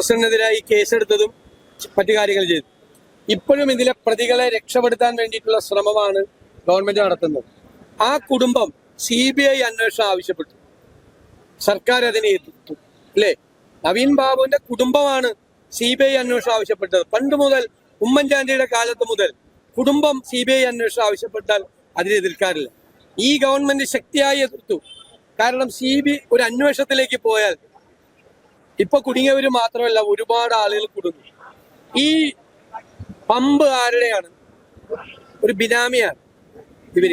പ്രസിഡന്റിനെതിരായി കേസെടുത്തതും മറ്റു കാര്യങ്ങൾ ചെയ്തു. ഇപ്പോഴും ഇതിലെ പ്രതികളെ രക്ഷപ്പെടുത്താൻ വേണ്ടിയിട്ടുള്ള ശ്രമമാണ് ഗവൺമെന്റ് നടത്തുന്നത്. ആ കുടുംബം സി ബി ഐ അന്വേഷണം ആവശ്യപ്പെട്ടു. സർക്കാർ അതിനെ എതിർത്തു അല്ലേ? നവീൻ ബാബുവിന്റെ കുടുംബമാണ് സി ബി ഐ അന്വേഷണം ആവശ്യപ്പെട്ടത്. പണ്ട് മുതൽ ഉമ്മൻചാണ്ടിയുടെ കാലത്ത് മുതൽ കുടുംബം സി ബി ഐ അന്വേഷണം ആവശ്യപ്പെട്ടാൽ അതിനെ എതിർക്കാറില്ല. ഈ ഗവൺമെന്റ് ശക്തിയായി എതിർത്തു. കാരണം സി ബി ഒരു അന്വേഷണത്തിലേക്ക് പോയാൽ ഇപ്പൊ കുടുങ്ങിയവര് മാത്രമല്ല ഒരുപാട് ആളുകൾ കുടുങ്ങി ഈ പമ്പ് ആരുടെയാണ്? ഒരു ബിനാമിയാണ് ഇവർ.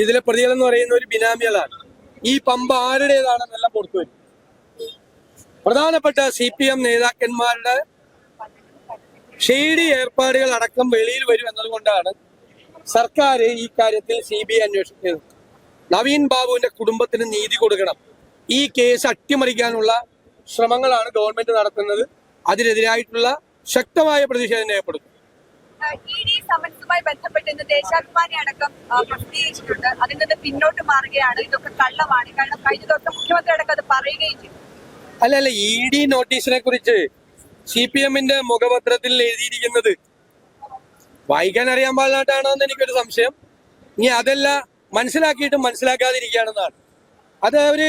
ഇതിലെ പ്രതികൾ എന്ന് പറയുന്ന ഒരു ബിനാമികളാണ്. ഈ പമ്പ് ആരുടേതാണെന്നെല്ലാം പുറത്തു വരും. പ്രധാനപ്പെട്ട സി പി എം നേതാക്കന്മാരുടെ ഷെയ്ഡി ഏർപ്പാടുകൾ അടക്കം വെളിയിൽ വരും എന്നതുകൊണ്ടാണ് സർക്കാർ ഈ കാര്യത്തിൽ സി ബി ഐ അന്വേഷിക്കുന്നത്. നവീൻ ബാബുവിന്റെ കുടുംബത്തിന് നീതി കൊടുക്കണം. ഈ കേസ് അട്ടിമറിക്കാനുള്ള ശ്രമങ്ങളാണ് ഗവൺമെന്റ് നടത്തുന്നത്. അതിനെതിരായിട്ടുള്ള ശക്തമായ പ്രതിഷേധം രേഖപ്പെടുത്തും. ഇ ഡി സമൻസുമായി ബന്ധപ്പെട്ട് ഇന്ന് ദേശാഭിമാനി അടക്കം ആ, പ്രസിദ്ധീകരിച്ചിട്ടുണ്ട്. അതിൽ നിന്ന് പിന്നോട്ട് മാറുകയാണ്. ഇതൊക്കെ കള്ളമാണ്. കാരണം കഴിഞ്ഞ ദിവസം മുഖ്യമന്ത്രി അടക്കം അത് പറയുകയും ചെയ്തു. അല്ല അല്ല ഇ ഡി നോട്ടീസിനെ കുറിച്ച് സി പി എമ്മിന്റെ മുഖപത്രത്തിൽ എഴുതിയിരിക്കുന്നത് വായിക്കാൻ അറിയാൻ പാടില്ലാട്ടാണോ എന്ന് എനിക്കൊരു സംശയം. ഇനി അതല്ല മനസ്സിലാക്കിയിട്ടും മനസ്സിലാക്കാതിരിക്കുകയാണെന്നാണ്. അത് അവർ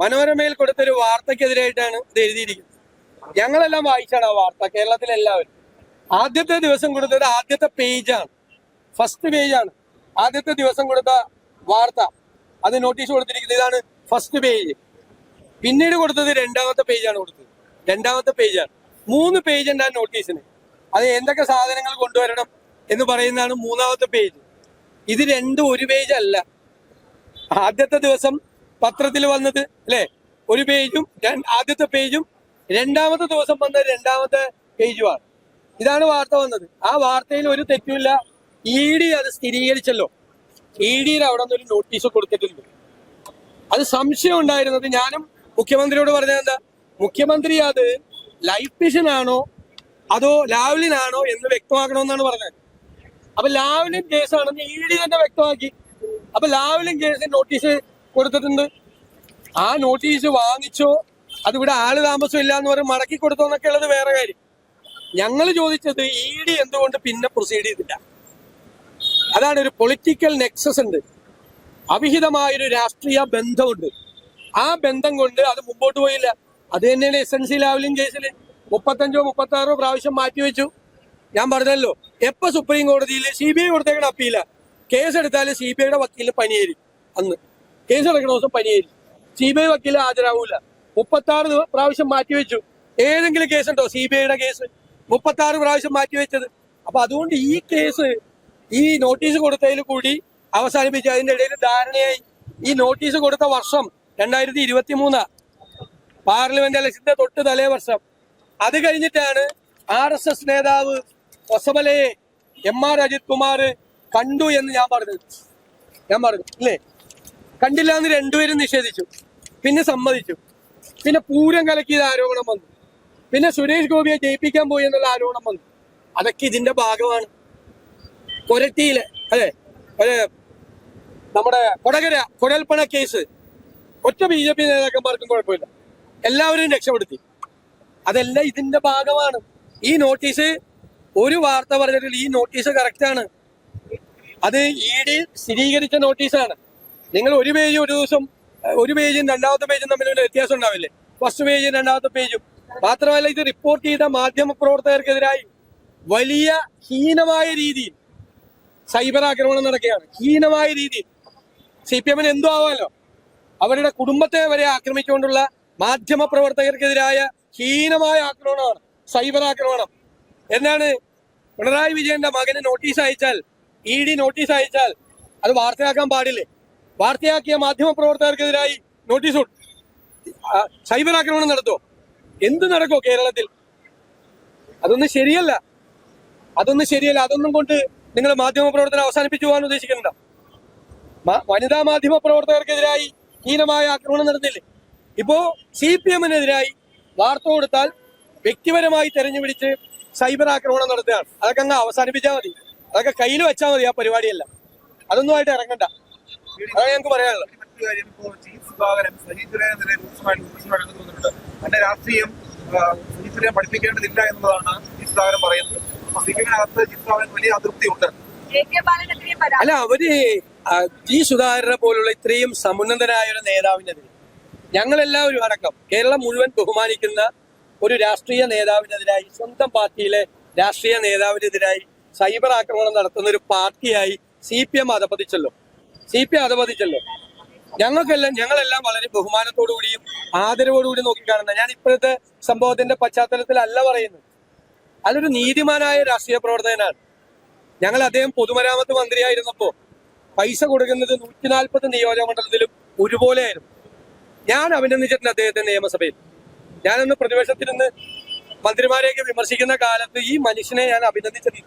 മനോരമയിൽ കൊടുത്തൊരു വാർത്തക്കെതിരായിട്ടാണ് ഇത് എഴുതിയിരിക്കുന്നത്. ഞങ്ങളെല്ലാം വായിച്ചാണ് ആ വാർത്ത കേരളത്തിലെല്ലാവരും ആദ്യത്തെ ദിവസം കൊടുത്തത് ആദ്യത്തെ പേജാണ്. ഫസ്റ്റ് പേജാണ്. ആദ്യത്തെ ദിവസം കൊടുത്ത വാർത്ത. അത് നോട്ടീസ് കൊടുത്തിരിക്കുന്നത് ഇതാണ് ഫസ്റ്റ് പേജ് പിന്നീട് കൊടുത്തത് രണ്ടാമത്തെ പേജാണ് കൊടുത്തത്. രണ്ടാമത്തെ പേജാണ്. മൂന്ന് പേജ് ഉണ്ട് ആ നോട്ടീസിന് അത് എന്തൊക്കെ സാധനങ്ങൾ കൊണ്ടുവരണം എന്ന് പറയുന്നതാണ് മൂന്നാമത്തെ പേജ് ഇത് രണ്ടും ഒരു പേജ് അല്ല. ആദ്യത്തെ ദിവസം പത്രത്തിൽ വന്നത് അല്ലെ? ഒരു പേജും ആദ്യത്തെ പേജും രണ്ടാമത്തെ ദിവസം വന്ന രണ്ടാമത്തെ പേജുമാണ്. ഇതാണ് വാർത്ത വന്നത്. ആ വാർത്തയിൽ ഒരു തെറ്റുമില്ല. ഇ ഡി അത് സ്ഥിരീകരിച്ചല്ലോ. ഇ ഡിയിൽ അവിടെ നിന്ന് ഒരു നോട്ടീസ് കൊടുത്തിട്ടുണ്ട്. അത് സംശയം ഉണ്ടായിരുന്നത് ഞാനും മുഖ്യമന്ത്രിയോട് പറഞ്ഞത് എന്താ? മുഖ്യമന്ത്രി അത് ലൈഫ് മിഷൻ ആണോ അതോ ലാവ്ലിനാണോ എന്ന് വ്യക്തമാക്കണമെന്നാണ് പറഞ്ഞത്. അപ്പൊ ലാവ്ലിൻ കേസാണെന്ന് ഇ ഡി തന്നെ വ്യക്തമാക്കി. അപ്പൊ ലാവ്ലിൻ കേസിൽ നോട്ടീസ് കൊടുത്തിട്ടുണ്ട്. ആ നോട്ടീസ് വാങ്ങിച്ചോ? അതിവിടെ ആൾ താമസം ഇല്ല എന്ന് പറഞ്ഞ് മടക്കി കൊടുത്തോ എന്നൊക്കെ ഉള്ളത് വേറെ കാര്യം. ഞങ്ങൾ ചോദിച്ചത് ഇ ഡി എന്തുകൊണ്ട് പിന്നെ പ്രൊസീഡ് ചെയ്തില്ല? അതാണ് ഒരു പൊളിറ്റിക്കൽ നെക്സസ് ഉണ്ട്. അവിഹിതമായൊരു രാഷ്ട്രീയ ബന്ധമുണ്ട്. ആ ബന്ധം കൊണ്ട് അത് മുമ്പോട്ട് പോയില്ല. അത് തന്നെയാണ് എസ് എൻ സി ലാവലിൻ കേസിൽ മുപ്പത്തഞ്ചോ മുപ്പത്താറോ പ്രാവശ്യം മാറ്റിവെച്ചു ഞാൻ പറഞ്ഞല്ലോ എപ്പോ സുപ്രീം കോടതിയിൽ സി ബി ഐ കൊടുത്തേക്കണ അപ്പീല. കേസ് എടുത്താൽ സി ബി ഐയുടെ വക്കീലിന് പനിയേരി അന്ന്. കേസ് നടക്കുന്ന ദിവസം പനിയേരി സി ബി ഐ വക്കീൽ ഹാജരാവൂല. മുപ്പത്താറ് ആറ് പ്രാവശ്യം മാറ്റിവെച്ചു ഏതെങ്കിലും കേസ് ഉണ്ടോ? സി ബി ഐയുടെ കേസ് മുപ്പത്താറ് പ്രാവശ്യം മാറ്റിവെച്ചത് അപ്പൊ അതുകൊണ്ട് ഈ കേസ് ഈ നോട്ടീസ് കൊടുത്തതിൽ കൂടി അവസാനിപ്പിച്ചു. അതിന്റെ ഇടയിൽ ധാരണയായി. ഈ നോട്ടീസ് കൊടുത്ത വർഷം രണ്ടായിരത്തി ഇരുപത്തി മൂന്നാ പാർലമെന്റ് ഇലക്ഷന്റെ തൊട്ട് തലേ വർഷം. അത് കഴിഞ്ഞിട്ടാണ് ആർ എസ് എസ് നേതാവ് ഒസബലയെ എം ആർ അജിത് കുമാർ കണ്ടു എന്ന് ഞാൻ പറഞ്ഞത്. ഞാൻ പറഞ്ഞു. ഇല്ലേ? കണ്ടില്ല എന്ന് രണ്ടുപേരും നിഷേധിച്ചു. പിന്നെ സമ്മതിച്ചു. പിന്നെ പൂരം കലക്കിയത് ആരോപണം വന്നു. പിന്നെ സുരേഷ് ഗോപിയെ ജയിപ്പിക്കാൻ പോയി എന്നുള്ള ആരോപണം വന്നു. അതൊക്കെ ഇതിന്റെ ഭാഗമാണ്. കൊരട്ടിയിലെ അതെ അതെ നമ്മുടെ കൊടകര കുഴൽപ്പണ കേസ്. ഒറ്റ ബി ജെ പി നേതാക്കന്മാർക്കും കുഴപ്പമില്ല. എല്ലാവരും രക്ഷപ്പെടുത്തി. അതെല്ലാം ഇതിന്റെ ഭാഗമാണ്. ഈ നോട്ടീസ് ഒരു വാർത്ത പറഞ്ഞിട്ടില്ല ഈ നോട്ടീസ് കറക്റ്റ് ആണ്. അത് ഇ ഡി സ്ഥിരീകരിച്ച നോട്ടീസാണ്. നിങ്ങൾ ഒരു പേജ് ഒരു ദിവസം ഒരു പേജും രണ്ടാമത്തെ പേജും തമ്മിൽ ഒരു വ്യത്യാസം ഉണ്ടാവില്ലേ? ഫസ്റ്റ് പേജും രണ്ടാമത്തെ പേജും. മാത്രമല്ല ഇത് റിപ്പോർട്ട് ചെയ്ത മാധ്യമ പ്രവർത്തകർക്കെതിരായി വലിയ ഹീനമായ രീതിയിൽ സൈബർ ആക്രമണം നടക്കുകയാണ്. ഹീനമായ രീതിയിൽ. സി പി എമ്മിന് എന്തോ ആവാമല്ലോ അവരുടെ കുടുംബത്തെ വരെ ആക്രമിച്ചുകൊണ്ടുള്ള മാധ്യമ പ്രവർത്തകർക്കെതിരായ ഹീനമായ ആക്രമണമാണ് സൈബർ ആക്രമണം. എന്നാണ് പിണറായി വിജയന്റെ മകന് നോട്ടീസ് അയച്ചാൽ ഇ ഡി നോട്ടീസ് അയച്ചാൽ അത് വാർത്തയാക്കാൻ പാടില്ലേ? വാർത്തയാക്കിയ മാധ്യമ പ്രവർത്തകർക്കെതിരായി നോട്ടീസ് സൈബർ ആക്രമണം നടത്തുമോ എന്ത് നടക്കുമോ കേരളത്തിൽ? അതൊന്നും ശരിയല്ല. അതൊന്നും ശരിയല്ല. അതൊന്നും കൊണ്ട് നിങ്ങൾ മാധ്യമ പ്രവർത്തനം അവസാനിപ്പിച്ചു പോകാൻ ഉദ്ദേശിക്കുന്നുണ്ടോ? വനിതാ മാധ്യമ പ്രവർത്തകർക്കെതിരായി ഹീനമായ ആക്രമണം നടന്നില്ലേ? ഇപ്പോ സി പി എമ്മിനെതിരായി വാർത്ത കൊടുത്താൽ വ്യക്തിപരമായി തെരഞ്ഞു പിടിച്ച് സൈബർ ആക്രമണം നടത്തുകയാണ്. അതൊക്കെ അങ്ങ് അവസാനിപ്പിച്ചാൽ മതി. അതൊക്കെ കയ്യിൽ വെച്ചാൽ മതി ആ പരിപാടിയല്ല. അതൊന്നും ആയിട്ട് ഇറങ്ങണ്ട. അതാണ് ഞങ്ങൾക്ക് പറയാനുള്ളത്. തന്റെ രാഷ്ട്രീയം സുജിത്തിനെ പഠിപ്പിക്കേണ്ടതില്ല എന്നതാണ് ജി സുധാകരൻ പറയുന്നത്. അപ്പൊ സി പി എമ്മിനകത്ത് വലിയ അതൃപ്തിയുണ്ട്. അല്ല അവർ ജി സുധാകരനെ പോലുള്ള ഇത്രയും സമുന്നതനായ ഒരു നേതാവിനെതിരെ ഞങ്ങളെല്ലാവരും അടക്കം കേരളം മുഴുവൻ ബഹുമാനിക്കുന്ന ഒരു രാഷ്ട്രീയ നേതാവിനെതിരായി സ്വന്തം പാർട്ടിയിലെ രാഷ്ട്രീയ നേതാവിനെതിരായി സൈബർ ആക്രമണം നടത്തുന്ന ഒരു പാർട്ടിയായി സി പി എം അധപതിച്ചല്ലോ. സി പി എം അധപതിച്ചല്ലോ ഞങ്ങൾക്കെല്ലാം ഞങ്ങളെല്ലാം വളരെ ബഹുമാനത്തോടുകൂടിയും ആദരവോടുകൂടി നോക്കിക്കാണുന്ന ഞാൻ ഇപ്പോഴത്തെ സംഭവത്തിന്റെ പശ്ചാത്തലത്തിലല്ല പറയുന്നത്. അതൊരു നീതിമാനായ രാഷ്ട്രീയ പ്രവർത്തകനാണ്. ഞങ്ങൾ അദ്ദേഹം പൊതുമരാമത്ത് മന്ത്രിയായിരുന്നപ്പോ പൈസ കൊടുക്കുന്നത് നൂറ്റി നാൽപ്പത് നിയോജകമണ്ഡലത്തിലും ഒരുപോലെയായിരുന്നു. ഞാൻ അഭിനന്ദിച്ചിട്ടുണ്ട് അദ്ദേഹത്തെ നിയമസഭയിൽ. ഞാനന്ന് പ്രതിപക്ഷത്തിരുന്ന് മന്ത്രിമാരെയൊക്കെ വിമർശിക്കുന്ന കാലത്ത് ഈ മനുഷ്യനെ ഞാൻ അഭിനന്ദിച്ചത്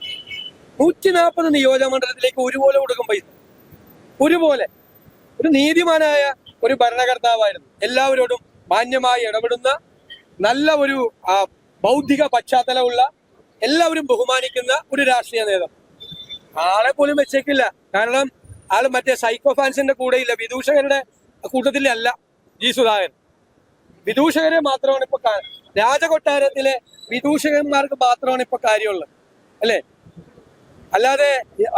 നൂറ്റി നാൽപ്പത് നിയോജകമണ്ഡലത്തിലേക്ക് ഒരുപോലെ കൊടുക്കും പൈസ. ഒരുപോലെ. ഒരു നീതിമാനായ ഒരു ഭരണകർത്താവായിരുന്നു. എല്ലാവരോടും മാന്യമായി ഇടപെടുന്ന നല്ല ഒരു ബൗദ്ധിക പശ്ചാത്തലമുള്ള എല്ലാവരും ബഹുമാനിക്കുന്ന ഒരു രാഷ്ട്രീയ നേതാവ്. ആളെ പോലും വെച്ചേക്കില്ല. കാരണം ആൾ മറ്റേ സൈക്കോ ഫാൻസിന്റെ കൂടെയില്ല. വിദൂഷകരുടെ കൂട്ടത്തിലല്ല ജി സുധാകരൻ. വിദൂഷകരെ മാത്രമാണ് ഇപ്പൊ രാജകൊട്ടാരത്തിലെ വിദൂഷകന്മാർക്ക് മാത്രമാണ് ഇപ്പൊ കാര്യമുള്ളത്. അല്ലേ? അല്ലാതെ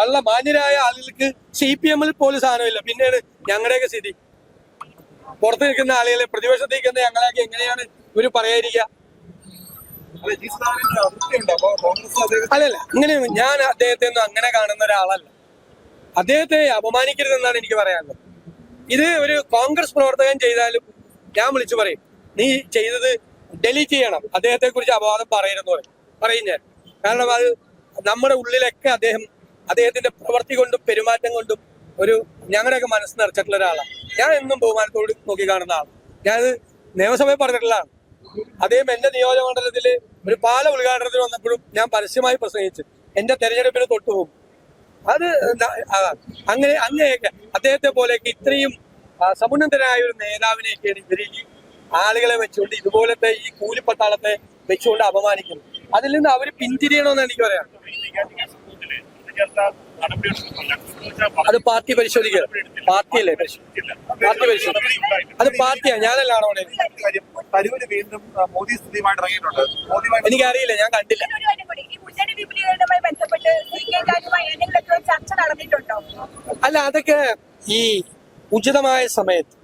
ഉള്ള മാന്യരായ ആളുകൾക്ക് സി പി എമ്മിൽ പോലും സാധനമില്ല. പിന്നീട് ഞങ്ങളുടെയൊക്കെ സ്ഥിതി. പുറത്ത് നിൽക്കുന്ന ആളുകളെ പ്രതിപക്ഷത്ത് നിൽക്കുന്ന ഞങ്ങളെയൊക്കെ എങ്ങനെയാണ് ഇവർ പറയാതിരിക്കുക? അല്ലല്ല ഇങ്ങനെ ഞാൻ അദ്ദേഹത്തെ ഒന്നും അങ്ങനെ കാണുന്ന ഒരാളല്ല. അദ്ദേഹത്തെ അപമാനിക്കരുതെന്നാണ് എനിക്ക് പറയാനുള്ളത്. ഇത് ഒരു കോൺഗ്രസ് പ്രവർത്തകൻ ചെയ്താലും ഞാൻ വിളിച്ചു പറയും. നീ ചെയ്തത് ഡെലീറ്റ് ചെയ്യണം. അദ്ദേഹത്തെ കുറിച്ച് അപവാദം പറയരുതെന്ന് പറയും. പറയും ഞാൻ. കാരണം അത് നമ്മുടെ ഉള്ളിലൊക്കെ അദ്ദേഹം അദ്ദേഹത്തിന്റെ പ്രവൃത്തി കൊണ്ടും പെരുമാറ്റം കൊണ്ടും ഒരു ഞങ്ങളുടെയൊക്കെ മനസ്സ് നിറച്ചിട്ടുള്ള ഒരാളാണ്. ഞാൻ എന്നും ബഹുമാനത്തോട് നോക്കി കാണുന്ന ആളാണ്. ഞാനത് നിയമസഭയിൽ പറഞ്ഞിട്ടുള്ളതാണ് അദ്ദേഹം എന്റെ നിയോജകമണ്ഡലത്തിൽ ഒരു പാല ഉദ്ഘാടനത്തിന് വന്നപ്പോഴും ഞാൻ പരസ്യമായി പ്രസംഗിച്ചു എന്റെ തെരഞ്ഞെടുപ്പിന് തൊട്ടുപോകും അത് അങ്ങനെ അങ്ങനെയൊക്കെ അദ്ദേഹത്തെ പോലെയൊക്കെ ഇത്രയും സമുന്നതരായ ഒരു നേതാവിനെയൊക്കെയാണ് ഇവർ ഈ ആളുകളെ വെച്ചുകൊണ്ട് ഇതുപോലത്തെ ഈ കൂലിപ്പട്ടാളത്തെ വെച്ചുകൊണ്ട് അപമാനിക്കുന്നത്. അതിൽ നിന്ന് അവർ പിന്തിരിയണമെന്ന് എനിക്ക് പറയാം അത് പാർട്ടി പരിശോധിക്കുക. പാർട്ടി അല്ലേ പാർട്ടി പരിശോധിക്കുക അത് പാർട്ടിയാ. ഞാനല്ലാണോ അവിടെ കാര്യം തരൂര് വീണ്ടും ആ, മോദി സ്ഥിതിയുമായിട്ട് ഇറങ്ങിയിട്ടുണ്ട് മോദിയുമായിട്ട് എനിക്കറിയില്ല. ഞാൻ കണ്ടില്ല. അല്ല അതൊക്കെ ഈ ഉചിതമായ സമയത്ത്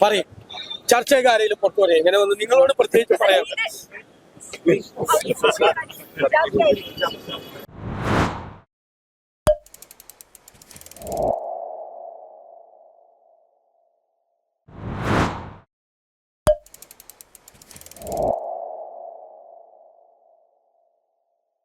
പറയും. ചർച്ചയൊക്കെ ആരെങ്കിലും പുറത്തു പറയും ഇങ്ങനെ ഒന്ന് നിങ്ങളോട് പ്രത്യേകിച്ച് പറയാം. Tchau.